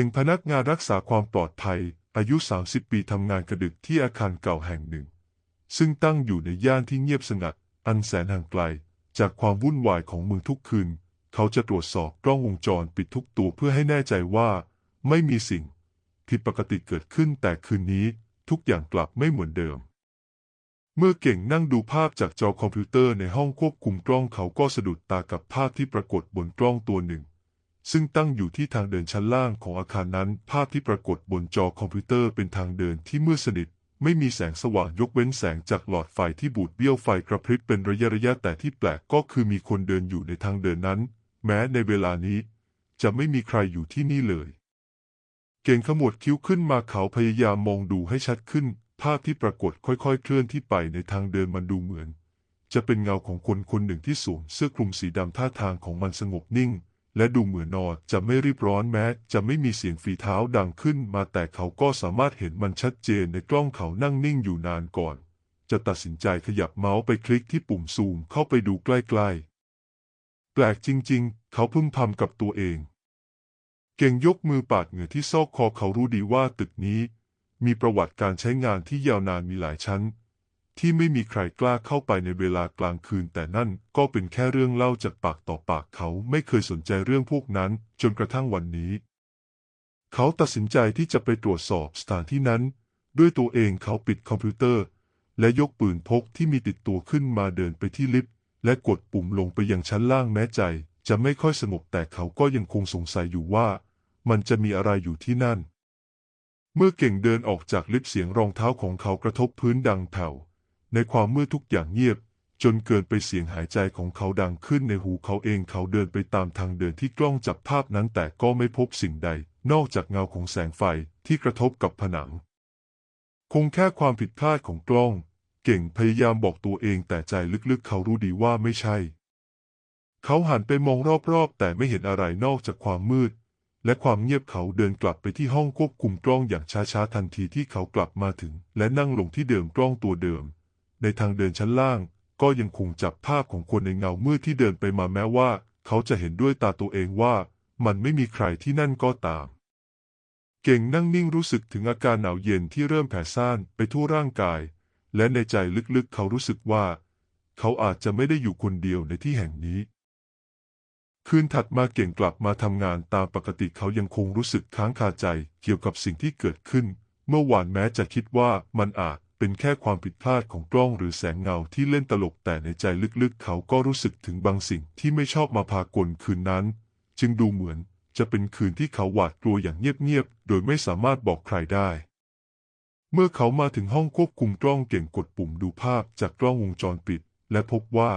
ก่งพนักงานรักษาความปลอดภัย อายุ 30 ปีทำงานกระดึกที่อาคารเก่าแห่งหนึ่ง ซึ่งตั้งอยู่ในย่านที่เงียบสงัด อันแสนห่างไกล จากความวุ่นวายของเมืองทุกคืน เขาจะตรวจสอบกล้องวงจรปิดทุกตัวเพื่อให้แน่ใจว่า ไม่มีสิ่งผิดปกติเกิดขึ้นแต่คืนนี้ทุกอย่างกลับไม่เหมือนเดิม เมื่อเก่งนั่งดูภาพจากจอคอมพิวเตอร์ในห้องควบคุมกล้องเขาก็สะดุดตากับภาพที่ปรากฏบนกล้องตัวหนึ่ง ซึ่งตั้งอยู่ที่ทางเดินชั้นล่างของอาคารนั้น ภาพที่ปรากฏบนจอคอมพิวเตอร์เป็นทางเดินที่มืดสนิท ไม่มีแสงสว่างยกเว้นแสงจากหลอดไฟที่บูดเบี้ยวไฟกระพริบเป็นระยะระยะแต่ที่แปลกก็คือมีคนเดินอยู่ในทางเดินนั้น แม้ในเวลานี้ จะไม่มีใครอยู่ที่นี่เลย เก่งขมวดคิ้วขึ้นมาเขาพยายามมองดูให้ชัดขึ้น ภาพที่ปรากฏค่อยๆ เคลื่อนที่ไปในทางเดินมันดูเหมือน จะเป็นเงาของคนคนหนึ่งที่สวมเสื้อคลุมสีดำท่าทางของมันสงบนิ่ง และดูเหมือนนอนจะไม่รีบร้อนแม้ จะไม่มีเสียงฝีเท้าดังขึ้นมาแต่เขาก็สามารถเห็นมันชัดเจนในกล้องเขานั่งนิ่งอยู่นานก่อน จะตัดสินใจขยับเมาส์ไปคลิกที่ปุ่มซูมเข้าไปดูใกล้ๆ แปลกจริงๆ เขาพึมพำกับตัวเอง เก่งยกมือปาดเหงื่อที่ซอกคอเขารู้ดีว่าตึกนี้ มีประวัติการใช้งานที่ยาวนานมีหลายชั้น ที่ไม่มีใครกล้าเข้าไปในเวลากลางคืน แต่นั่นก็เป็นแค่เรื่องเล่าจากปากต่อปากเขาไม่เคยสนใจเรื่องพวกนั้น จนกระทั่งวันนี้ เขาตัดสินใจที่จะไปตรวจสอบสถานที่นั้น ด้วยตัวเองเขาปิดคอมพิวเตอร์ และยกปืนพกที่มีติดตัวขึ้นมาเดินไปที่ลิฟต์และกดปุ่มลงไปยังชั้นล่างแม้ใจ จะไม่ค่อยสงบแต่เขาก็ยังคงสงสัยอยู่ว่า มันจะมีอะไรอยู่ที่นั่น เมื่อเก่งเดินออกจากลิฟต์เสียงรองเท้าของเขากระทบพื้นดังแผ่ว ในความมืดทุกอย่างเงียบ จนเกินไปเสียงหายใจของเขาดังขึ้นในหูเขาเองเขาเดินไปตามทางเดินที่กล้องจับภาพนั้นแต่ก็ไม่พบสิ่งใด นอกจากเงาของแสงไฟที่กระทบกับผนัง คงแค่ความผิดพลาดของกล้อง เก่งพยายามบอกตัวเองแต่ใจลึกๆ เขารู้ดีว่าไม่ใช่ เขาหันไปมองรอบๆ แต่ไม่เห็นอะไรนอกจากความมืดและความเงียบเขาเดินกลับไปที่ห้องควบคุมกล้องอย่างช้าๆทันทีที่เขากลับมาถึง และนั่งลงที่เดิมกล้องตัวเดิม ในทางเดินชั้นล่าง ก็ยังคงจับภาพของคนในเงามืดที่เดินไปมาแม้ว่า เขาจะเห็นด้วยตาตัวเองว่า มันไม่มีใครที่นั่นก็ตาม เก่งนั่งนิ่งรู้สึกถึงอาการหนาวเย็นที่เริ่มแผ่ซ่านไปทั่วร่างกาย และในใจลึกๆ เขารู้สึกว่า เขาอาจจะไม่ได้อยู่คนเดียวในที่แห่งนี้คืนถัดมาเก่งกลับมาทำงานตามปกติเขายังคงรู้สึกค้างคาใจเกี่ยวกับสิ่งที่เกิดขึ้น เมื่อวานแม้จะคิดว่ามันอาจ เป็นแค่ความผิดพลาดของกล้องหรือแสงเงาที่เล่นตลกแต่ในใจลึกๆ เขาก็รู้สึกถึงบางสิ่งที่ไม่ชอบมาพากลคืนนั้น จึงดูเหมือนจะเป็นคืนที่เขาหวาดกลัวอย่างเงียบๆ โดยไม่สามารถบอกใครได้ เมื่อเขามาถึงห้องควบคุมกล้องเก่งกดปุ่มดูภาพจากกล้องวงจรปิด และพบว่า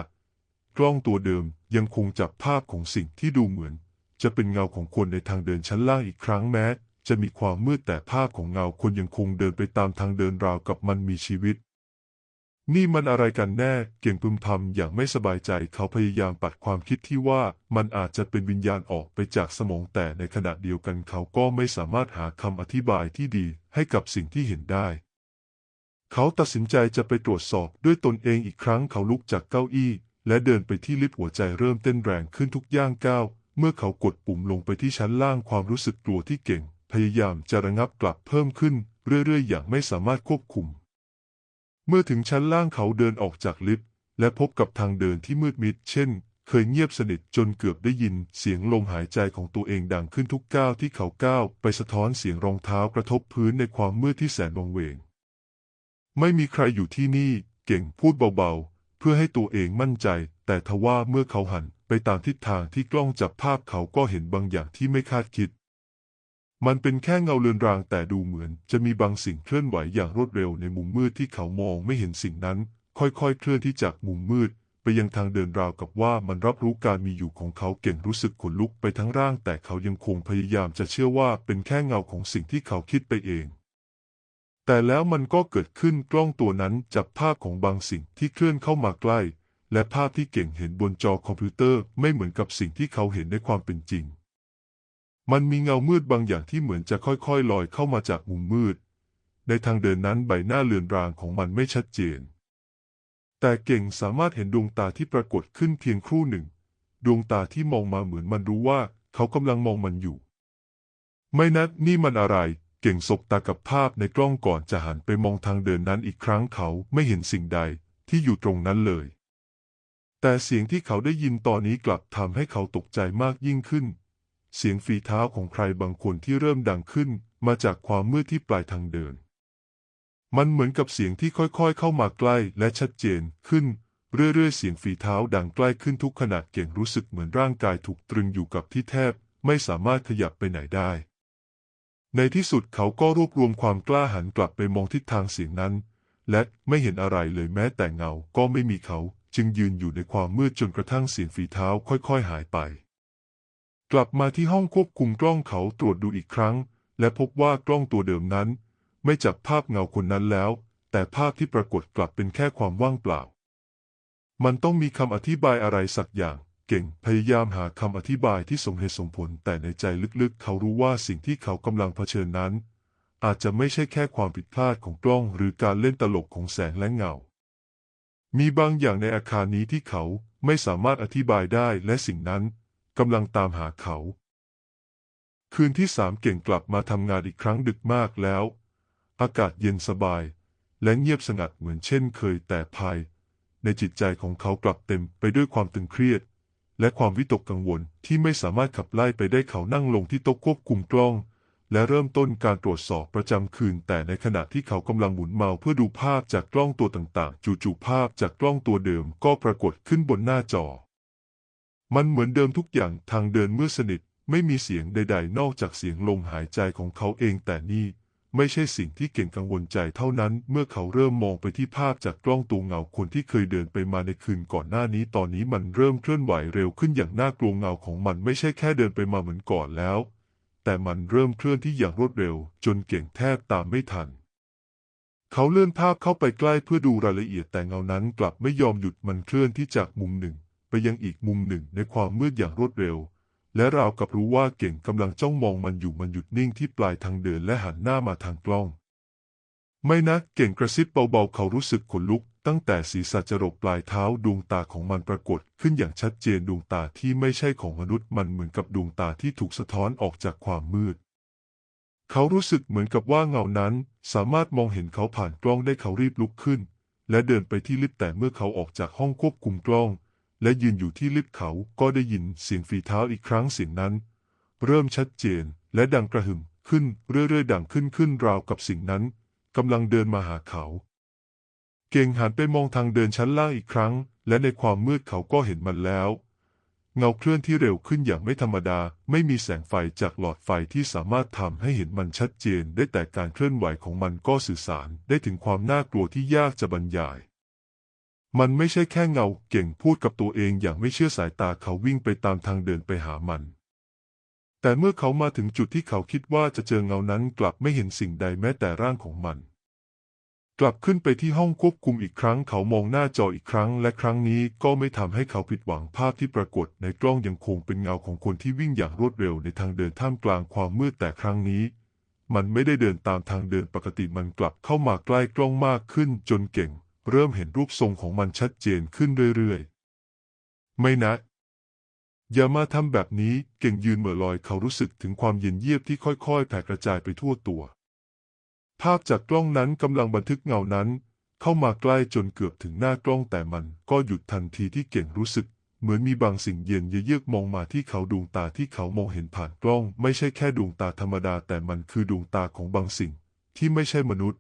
กล้องตัวเดิมยังคงจับภาพของสิ่งที่ดูเหมือน จะเป็นเงาของคนในทางเดินชั้นล่างอีกครั้งแม้ จะมีความมืดแต่ภาพของเงาคนยังคงเดินไปตามทางเดินราวกับมันมีชีวิต นี่มันอะไรกันแน่ เก่งพึมพำอย่างไม่สบายใจเขาพยายามปัดความคิดที่ว่ามันอาจจะเป็นวิญญาณออกไปจากสมองแต่ในขณะเดียวกันเขาก็ไม่สามารถหาคำอธิบายที่ดีให้กับสิ่งที่เห็นได้เขาตัดสินใจจะไปตรวจสอบด้วยตนเองอีกครั้งเขาลุกจากเก้าอี้ และเดินไปที่ลิฟต์หัวใจเริ่มเต้นแรงขึ้นทุกย่างก้าว เมื่อเขากดปุ่มลงไปที่ชั้นล่างความรู้สึกกลัวที่เก่ง พยายามจะระงับกลับเพิ่มขึ้นเรื่อยๆ อย่างไม่สามารถควบคุม เมื่อถึงชั้นล่างเขาเดินออกจากลิฟต์และพบกับทางเดินที่มืดมิด เช่น เคยเงียบสนิทจนเกือบได้ยินเสียงลมหายใจของตัวเองดังขึ้นทุกก้าวที่เขาก้าวไปสะท้อนเสียงรองเท้ากระทบพื้นในความมืดที่แสนวังเวง ไม่มีใครอยู่ที่นี่เก่งพูดเบาๆ เพื่อให้ตัวเองมั่นใจ แต่ทว่าเมื่อเขาหันไปตามทิศทางที่กล้องจับภาพเขาก็เห็นบางอย่างที่ไม่คาดคิด มันเป็นแค่เงาเลือนรางแต่ดูเหมือนจะมีบางสิ่งเคลื่อนไหวอย่างรวดเร็วในมุมมืดที่เขามองไม่เห็นสิ่งนั้น ค่อยๆ เคลื่อนที่จากมุมมืด ไปยังทางเดินราวกับว่ามันรับรู้การมีอยู่ของเขาเก่งรู้สึกขนลุกไปทั้งร่าง แต่เขายังคงพยายามจะเชื่อว่าเป็นแค่เงาของสิ่งที่เขาคิดไปเอง แต่แล้วมันก็เกิดขึ้นกล้องตัวนั้นจับภาพของบางสิ่งที่เคลื่อนเข้ามาใกล้ และภาพที่เก่งเห็นบนจอคอมพิวเตอร์ไม่เหมือนกับสิ่งที่เขาเห็นในความเป็นจริง มันมีเงามืดบางอย่างที่เหมือนจะค่อยๆลอยเข้ามาจากมุมมืด ในทางเดินนั้นใบหน้าเลือนรางของมันไม่ชัดเจน แต่เก่งสามารถเห็นดวงตาที่ปรากฏขึ้นเพียงครู่หนึ่ง ดวงตาที่มองมาเหมือนมันรู้ว่าเขากำลังมองมันอยู่ ไม่นะนี่มันอะไร เก่งสบตากับภาพในกล้องก่อนจะหันไปมองทางเดินนั้นอีกครั้งเขาไม่เห็นสิ่งใดที่อยู่ตรงนั้นเลย แต่เสียงที่เขาได้ยินตอนนี้กลับทำให้เขาตกใจมากยิ่งขึ้น เสียงฝีเท้าของใครบางคนที่เริ่มดังขึ้นมาจากความมืดที่ปลายทางเดิน มันเหมือนกับเสียงที่ค่อยๆ เข้ามาใกล้และชัดเจนขึ้น เรื่อยๆ เสียงฝีเท้าดังใกล้ขึ้นทุกขณะเก่งรู้สึกเหมือนร่างกายถูกตรึงอยู่กับที่แทบ ไม่สามารถขยับไปไหนได้ ในที่สุดเขาก็รวบรวมความกล้าหันกลับไปมองทิศทางเสียงนั้น และไม่เห็นอะไรเลยแม้แต่เงาก็ไม่มีเขา จึงยืนอยู่ในความมืดจนกระทั่งเสียงฝีเท้าค่อย ๆ หายไป กลับมาที่ห้องควบคุมกล้องเขาตรวจดูอีกครั้ง และพบว่ากล้องตัวเดิมนั้น ไม่จับภาพเงาคนนั้นแล้ว แต่ภาพที่ปรากฏกลับเป็นแค่ความว่างเปล่า มันต้องมีคำอธิบายอะไรสักอย่าง เก่งพยายามหาคำอธิบายที่สมเหตุสมผล แต่ในใจลึกๆ เขารู้ว่าสิ่งที่เขากำลังเผชิญนั้น อาจจะไม่ใช่แค่ความผิดพลาดของกล้องหรือการเล่นตลกของแสงและเงา มีบางอย่างในอาคารนี้ที่เขาไม่สามารถอธิบายได้และสิ่งนั้น กำลังตามหาเขา คืนที่สามเก่งกลับมาทำงานอีกครั้งดึกมากแล้ว อากาศเย็นสบาย และเงียบสงัดเหมือนเช่นเคยแต่ภาย ในจิตใจของเขากลับเต็มไปด้วยความตึงเครียด และความวิตกกังวลที่ไม่สามารถขับไล่ไปได้เขานั่งลงที่โต๊ะควบคุมกล้องและเริ่มต้นการตรวจสอบประจำคืน แต่ในขณะที่เขากำลังหมุนเมาส์เพื่อดูภาพจากกล้องตัวต่างๆ จู่ๆภาพจากกล้องตัวเดิมก็ปรากฏขึ้นบนหน้าจอ มันเหมือนเดิมทุกอย่างทางเดินเมืดสนิทไม่มีเสียงใด ๆ นอกจากเสียงลมหายใจของเขาเองแต่นี่ไม่ใช่สิ่งที่เก่งกังวลใจเท่านั้นเมื่อเขาเริ่มมองไปที่ภาพจากกล้องตัวเงาคนที่เคยเดินไปมาในคืนก่อนหน้านี้ตอนนี้มันเริ่มเคลื่อนไหวเร็วขึ้นอย่างน่ากลัวเงาของมันไม่ใช่แค่เดินไปมาเหมือนก่อนแล้ว แต่มันเริ่มเคลื่อนที่อย่างรวดเร็ว จนเก่งแทบตามไม่ทัน เขาเลื่อนภาพเข้าไปใกล้เพื่อดูรายละเอียดแต่เงานั้นกลับไม่ยอมหยุดมันเคลื่อนที่จากมุมหนึ่ง ไปยังอีกมุมหนึ่งในความมืดอย่างรวดเร็ว และราวกับรู้ว่าเก่งกำลังจ้องมองมันอยู่มันหยุดนิ่งที่ปลายทางเดินและหันหน้ามาทางกล้อง ไม่นะเก่งกระซิบเบาๆเขารู้สึกขนลุก ตั้งแต่ศีรษะจรดปลายเท้าดวงตาของมันปรากฏขึ้นอย่างชัดเจนดวงตาที่ไม่ใช่ของมนุษย์มันเหมือนกับดวงตาที่ถูกสะท้อนออกจากความมืดเขารู้สึกเหมือนกับว่าเงานั้น สามารถมองเห็นเขาผ่านกล้องได้เขารีบลุกขึ้น และเดินไปที่ลิฟต์แต่เมื่อเขาออกจากห้องควบคุมกล้อง และยืนอยู่ที่ลิฟต์เขาก็ได้ยินเสียงฝีเท้าอีกครั้งเสียงนั้น เริ่มชัดเจนและดังกระหึ่มขึ้นเรื่อยๆดังขึ้นขึ้นราวกับสิ่งนั้นกำลังเดินมาหาเขา เก่งหันไปมองทางเดินชั้นล่างอีกครั้ง และในความมืดเขาก็เห็นมันแล้ว เงาเคลื่อนที่เร็วขึ้นอย่างไม่ธรรมดา ไม่มีแสงไฟจากหลอดไฟที่สามารถทำให้เห็นมันชัดเจน ได้แต่การเคลื่อนไหวของมันก็สื่อสารได้ถึงความน่ากลัวที่ยากจะบรรยาย มันไม่ใช่แค่เงาเก่งพูดกับตัวเองอย่างไม่เชื่อสายตาเขาวิ่งไปตามทางเดินไปหามัน แต่เมื่อเขามาถึงจุดที่เขาคิดว่าจะเจอเงานั้นกลับไม่เห็นสิ่งใดแม้แต่ร่างของมัน กลับขึ้นไปที่ห้องควบคุมอีกครั้ง เขามองหน้าจออีกครั้ง และครั้งนี้ก็ไม่ทำให้เขาผิดหวังภาพที่ปรากฏในกล้องยังคงเป็นเงาของคนที่วิ่งอย่างรวดเร็วในทางเดินท่ามกลางความมืดแต่ครั้งนี้มันไม่ได้เดินตามทางเดินปกติมันกลับเข้ามาใกล้กล้องมากขึ้นจนเก่ง เริ่มเห็นรูปทรงของมันชัดเจนขึ้นเรื่อยๆ ไม่นะ อย่ามาทำแบบนี้เก่งยืนเหม่อลอยเขารู้สึกถึงความเย็นเยียบที่ค่อยๆ แผ่กระจายไปทั่วตัว ภาพจากกล้องนั้นกำลังบันทึกเงานั้น เข้ามาใกล้จนเกือบถึงหน้ากล้องแต่มันก็หยุดทันทีที่เก่งรู้สึกเหมือนมีบางสิ่งเย็นเยือกมองมาที่เขาดวงตาที่เขามองเห็นผ่านกล้อง ไม่ใช่แค่ดวงตาธรรมดา แต่มันคือดวงตาของบางสิ่งที่ไม่ใช่มนุษย์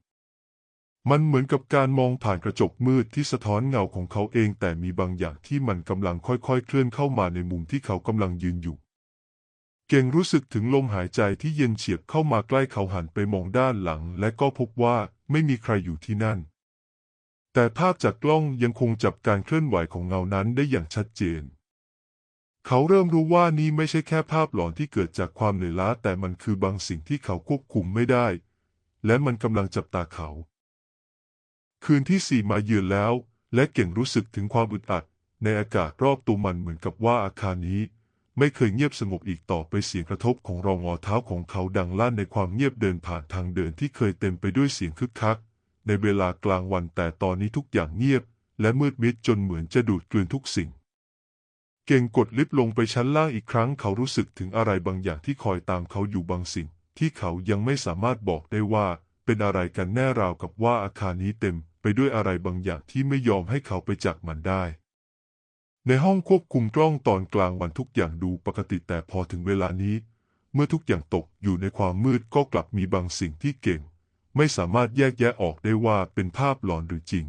มันเหมือนกับการมองผ่านกระจกมืดที่สะท้อนเงาของเขาเองแต่มีบางอย่างที่มันกำลังค่อยๆ เคลื่อนเข้ามาในมุมที่เขากำลังยืนอยู่ เก่งรู้สึกถึงลมหายใจที่เย็นเฉียบเข้ามาใกล้เขาหันไปมองด้านหลัง และก็พบว่าไม่มีใครอยู่ที่นั่น แต่ภาพจากกล้องยังคงจับการเคลื่อนไหวของเงานั้นได้อย่างชัดเจน เขาเริ่มรู้ว่านี่ไม่ใช่แค่ภาพหลอนที่เกิดจากความเหนื่อยล้าแต่มันคือบางสิ่งที่เขาควบคุมไม่ได้ และมันกำลังจับตาเขา คืนที่สี่มาเยือนแล้ว และเก่งรู้สึกถึงความอึดอัด ในอากาศรอบตัวมันเหมือนกับว่าอาคารนี้ ไม่เคยเงียบสงบอีกต่อไปเสียงกระทบของรองอเท้าของเขาดังลั่นในความเงียบเดินผ่านทางเดินที่เคยเต็มไปด้วยเสียงคึกคัก ในเวลากลางวันแต่ตอนนี้ทุกอย่างเงียบ และมืดมิดจนเหมือนจะดูดกลืนทุกสิ่ง เก่งกดลิฟต์ลงไปชั้นล่างอีกครั้ง เขารู้สึกถึงอะไรบางอย่างที่คอยตามเขาอยู่บางสิ่ง ที่เขายังไม่สามารถบอกได้ว่า เป็นอะไรกันแน่ราวกับว่าอาคารนี้เต็ม ไปด้วยอะไรบางอย่างที่ไม่ยอมให้เขาไปจากมันได้ ในห้องควบคุมกล้องตอนกลางวันทุกอย่างดูปกติแต่พอถึงเวลานี้ เมื่อทุกอย่างตกอยู่ในความมืดก็กลับมีบางสิ่งที่เก่ง ไม่สามารถแยกแยะออกได้ว่าเป็นภาพหลอนหรือจริง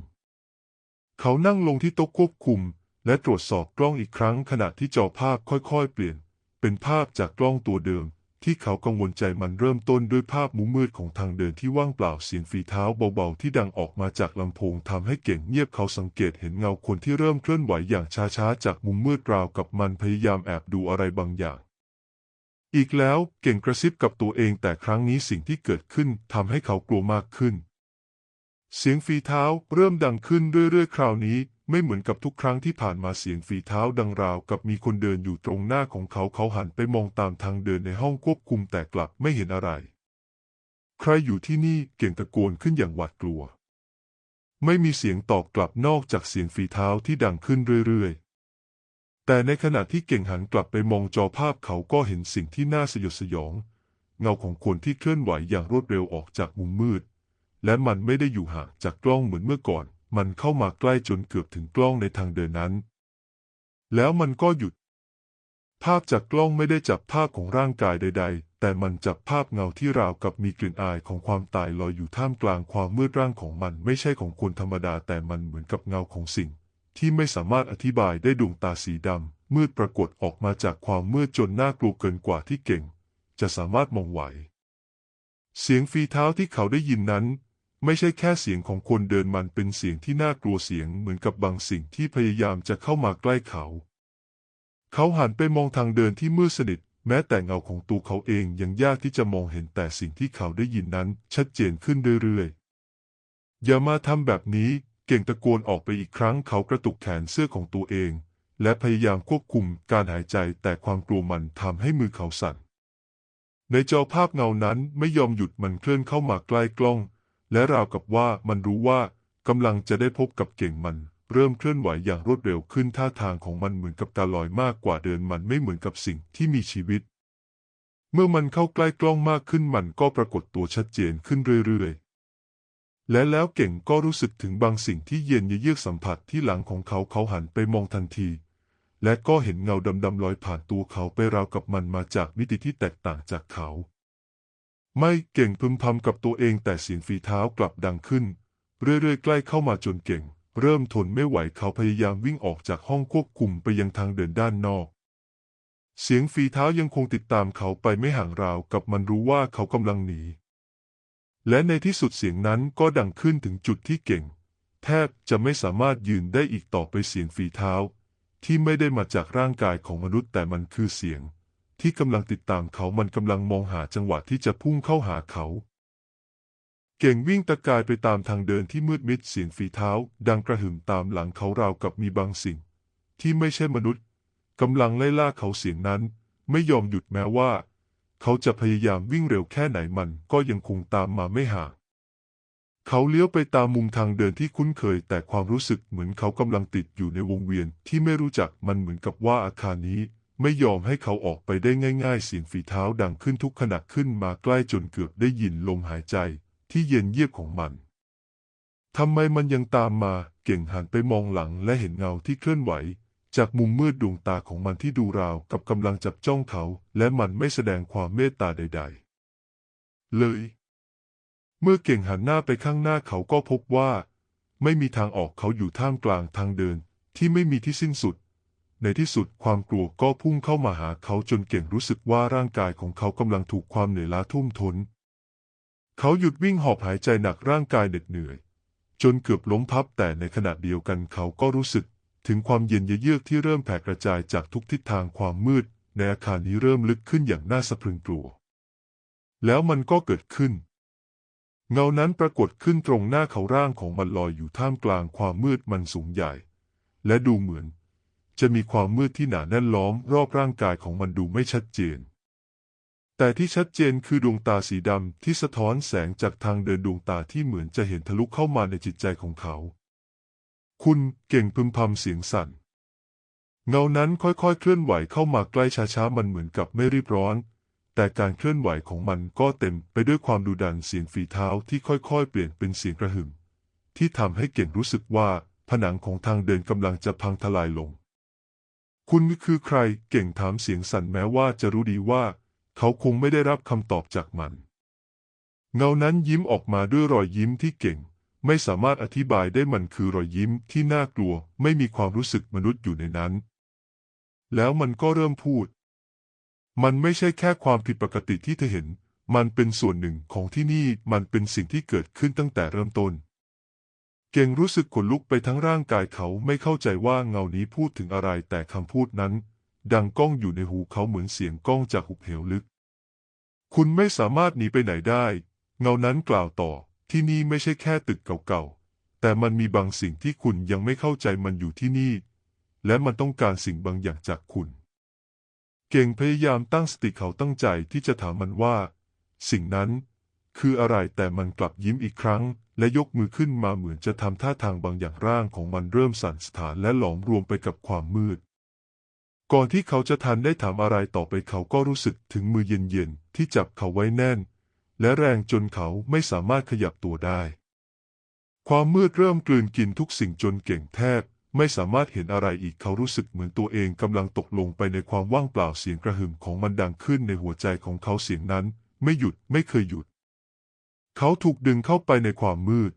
เขานั่งลงที่โต๊ะควบคุม และตรวจสอบกล้องอีกครั้งขณะที่จอภาพค่อยๆ เปลี่ยน เป็นภาพจากกล้องตัวเดิม ที่เขากังวลใจมันเริ่มต้นด้วยภาพมุมมืดของทางเดินที่ว่างเปล่าเสียงฝีเท้าเบาๆที่ดังออกมาจากลำโพงทำให้เก่งเงียบเขาสังเกตเห็นเงาคนที่เริ่มเคลื่อนไหวอย่างช้าๆจากมุมมืดราวกับมันพยายามแอบดูอะไรบางอย่าง อีกแล้วเก่งกระซิบกับตัวเองแต่ครั้งนี้สิ่งที่เกิดขึ้นทำให้เขากลัวมากขึ้น เสียงฝีเท้าเริ่มดังขึ้นเรื่อยๆคราวนี้ ไม่เหมือนกับทุกครั้งที่ผ่านมาเสียงฝีเท้าดังราวกับมีคนเดินอยู่ตรงหน้าของเขาเขาหันไปมองตามทางเดินในห้องควบคุมแต่กลับไม่เห็นอะไร ใครอยู่ที่นี่เก่งตะโกนขึ้นอย่างหวาดกลัว ไม่มีเสียงตอบกลับนอกจากเสียงฝีเท้าที่ดังขึ้นเรื่อยๆ แต่ในขณะที่เก่งหันกลับไปมองจอภาพเขาก็เห็นสิ่งที่น่าสยดสยอง เงาของคนที่เคลื่อนไหวอย่างรวดเร็วออกจากมุมมืด และมันไม่ได้อยู่ห่างจากกล้องเหมือนเมื่อก่อน มันเข้ามาใกล้จนเกือบถึงกล้องในทางเดินนั้น แล้วมันก็หยุด ภาพจากกล้องไม่ได้จับภาพของร่างกายใด ๆ แต่มันจับภาพเงาที่ราวกับมีกลิ่นอายของความตายลอยอยู่ท่ามกลางความมืดร่างของมันไม่ใช่ของคนธรรมดาแต่มันเหมือนกับเงาของสิ่ง ที่ไม่สามารถอธิบายได้ดวงตาสีดำมืดปรากฏออกมาจากความมืดจนน่ากลัวเกินกว่าที่เก่ง จะสามารถมองไหวเสียงฝีเท้าที่เขาได้ยินนั้น ไม่ใช่แค่เสียงของคนเดินมันเป็นเสียงที่น่ากลัวเสียงเหมือนกับบางสิ่งที่พยายามจะเข้ามาใกล้เขา เขาหันไปมองทางเดินที่มืดสนิท แม้แต่เงาของตัวเขาเองยังยากที่จะมองเห็นแต่สิ่งที่เขาได้ยินนั้นชัดเจนขึ้นเรื่อยๆ อย่ามาทำแบบนี้ เก่งตะโกนออกไปอีกครั้งเขากระตุกแขนเสื้อของตัวเอง และพยายามควบคุมการหายใจแต่ความกลัวมันทำให้มือเขาสั่นในจอภาพเงานั้นไม่ยอมหยุดมันเคลื่อนเข้ามาใกล้กล้อง และราวกับว่ามันรู้ว่ากำลังจะได้พบกับเก่งมัน เริ่มเคลื่อนไหวอย่างรวดเร็วขึ้นท่าทางของมันเหมือนกับกาลอยมากกว่าเดินมันไม่เหมือนกับสิ่งที่มีชีวิต เมื่อมันเข้าใกล้กล้องมากขึ้นมันก็ปรากฏตัวชัดเจนขึ้นเรื่อยๆ และแล้วเก่งก็รู้สึกถึงบางสิ่งที่เย็นเยือกสัมผัสที่หลังของเขาเขาหันไปมองทันที และก็เห็นเงาดำๆลอยผ่านตัวเขาไปราวกับมันมาจากมิติที่แตกต่างจากเขา ไม่เก่งพึมพำกับตัวเองแต่เสียงฝีเท้ากลับดังขึ้น เรื่อยๆ ใกล้เข้ามาจนเก่ง เริ่มทนไม่ไหวเขาพยายามวิ่งออกจากห้องควบคุมไปยังทางเดินด้านนอก เสียงฝีเท้ายังคงติดตามเขาไปไม่ห่างราวกับมันรู้ว่าเขากำลังหนี และในที่สุดเสียงนั้นก็ดังขึ้นถึงจุดที่เก่ง แทบจะไม่สามารถยืนได้อีกต่อไปเสียงฝีเท้า ที่ไม่ได้มาจากร่างกายของมนุษย์แต่มันคือเสียง ที่กำลังติดตามเขามันกำลังมองหาจังหวะที่จะพุ่งเข้าหาเขา เก่งวิ่งตะกายไปตามทางเดินที่มืดมิดเสียงฝีเท้า ดังกระหึ่มตามหลังเขาราวกับมีบางสิ่ง ที่ไม่ใช่มนุษย์กำลังไล่ล่าเขาเสียงนั้น ไม่ยอมหยุดแม้ว่า เขาจะพยายามวิ่งเร็วแค่ไหนมันก็ยังคงตามมาไม่ห่างเขาเลี้ยวไปตามมุมทางเดินที่คุ้นเคย แต่ความรู้สึกเหมือนเขากำลังติดอยู่ในวงเวียนที่ไม่รู้จักมันเหมือนกับว่าอาคารนี้ ไม่ยอมให้เขาออกไปได้ง่าย ๆ เสียงฝีเท้าดังขึ้นทุกขณะขึ้นมาใกล้จนเกือบได้ยินลมหายใจที่เย็นเยียบของมันทำไมมันยังตามมาเก่งหันไปมองหลังและเห็นเงาที่เคลื่อนไหว จากมุมมืดดวงตาของมันที่ดูราวกับกำลังจับจ้องเขา และมันไม่แสดงความเมตตาใด ๆ เลย เมื่อเก่งหันหน้าไปข้างหน้าเขาก็พบว่า ไม่มีทางออกเขาอยู่ท่ามกลางทางเดินที่ไม่มีที่สิ้นสุด ในที่สุดความกลัวก็พุ่งเข้ามาหาเขาจนเก่งรู้สึกว่าร่างกายของเขากำลังถูกความเหนื่อยล้าทุ่มทน เขาหยุดวิ่งหอบหายใจหนักร่างกายเหน็ดเหนื่อย จนเกือบล้มพับแต่ในขณะเดียวกันเขาก็รู้สึก ถึงความเย็นเยือกที่เริ่มแผ่กระจายจากทุกทิศทางความมืด ในอาคารนี้เริ่มลึกขึ้นอย่างน่าสะพรึงกลัว แล้วมันก็เกิดขึ้น เงานั้นปรากฏขึ้นตรงหน้าเขาร่างของมันลอยอยู่ท่ามกลางความมืดมันสูงใหญ่ และดูเหมือน จะมีความมืดที่หนาแน่นล้อมรอบร่างกายของมันดูไม่ชัดเจน แต่ที่ชัดเจนคือดวงตาสีดำที่สะท้อนแสงจากทางเดินดวงตาที่เหมือนจะเห็นทะลุเข้ามาในจิตใจของเขา คุณเก่งพึมพำเสียงสั่น เงานั้นค่อยๆเคลื่อนไหวเข้ามาใกล้ช้าๆมันเหมือนกับไม่รีบร้อนแต่การเคลื่อนไหวของมันก็เต็มไปด้วยความดุดันเสียงฝีเท้าที่ค่อยๆ เปลี่ยนเป็นเสียงกระหึ่มที่ทำให้เก่งรู้สึกว่าผนังของทางเดินกำลังจะพังทลายลง คุณคือใครเก่งถามเสียงสั่นแม้ว่าจะรู้ดีว่า เขาคงไม่ได้รับคำตอบจากมัน เงานั้นยิ้มออกมาด้วยรอยยิ้มที่เก่ง ไม่สามารถอธิบายได้มันคือรอยยิ้มที่น่ากลัว ไม่มีความรู้สึกมนุษย์อยู่ในนั้น แล้วมันก็เริ่มพูด มันไม่ใช่แค่ความผิดปกติที่เธอเห็น มันเป็นส่วนหนึ่งของที่นี่มันเป็นสิ่งที่เกิดขึ้นตั้งแต่เริ่มต้น เก่งรู้สึกขนลุกไปทั้งร่างกายเขาไม่เข้าใจว่าเงานี้พูดถึงอะไรแต่คำพูดนั้น ดังก้องอยู่ในหูเขาเหมือนเสียงก้องจากหุบเหวลึก คุณไม่สามารถหนีไปไหนได้ เงานั้นกล่าวต่อ ที่นี่ไม่ใช่แค่ตึกเก่าๆ แต่มันมีบางสิ่งที่คุณยังไม่เข้าใจมันอยู่ที่นี่ และมันต้องการสิ่งบางอย่างจากคุณ เก่งพยายามตั้งสติเขาตั้งใจที่จะถามมันว่า สิ่งนั้น คืออะไรแต่มันกลับยิ้มอีกครั้ง และยกมือขึ้นมาเหมือนจะทำท่าทางบางอย่างร่างของมันเริ่มสั่นสถานและหลอมรวมไปกับความมืด ก่อนที่เขาจะทันได้ถามอะไรต่อไปเขาก็รู้สึกถึงมือเย็นๆที่จับเขาไว้แน่น และแรงจนเขาไม่สามารถขยับตัวได้ ความมืดเริ่มกลืนกินทุกสิ่งจนเก่งแทบ ไม่สามารถเห็นอะไรอีกเขารู้สึกเหมือนตัวเองกำลังตกลงไปในความว่างเปล่าเสียงกระหึ่มของมันดังขึ้นในหัวใจของเขาเสียงนั้น ไม่หยุดไม่เคยหยุด เขาถูกดึงเข้าไปในความมืด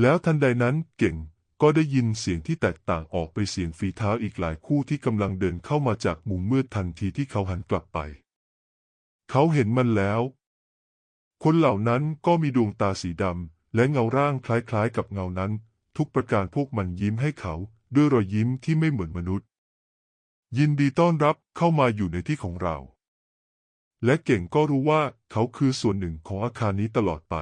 แล้วทันใดนั้นเก่งก็ได้ยินเสียงที่แตกต่างออกไปเสียงฝีเท้าอีกหลายคู่ที่กำลังเดินเข้ามาจากมุมมืดทันทีที่เขาหันกลับไป เขาเห็นมันแล้ว คนเหล่านั้นก็มีดวงตาสีดำและเงาร่างคล้ายๆ กับเงานั้น ทุกประการพวกมันยิ้มให้เขาด้วยรอยยิ้มที่ไม่เหมือนมนุษย์ ยินดีต้อนรับเข้ามาอยู่ในที่ของเรา และเก่งก็รู้ว่าเขาคือส่วนหนึ่งของอาคารนี้ตลอดไป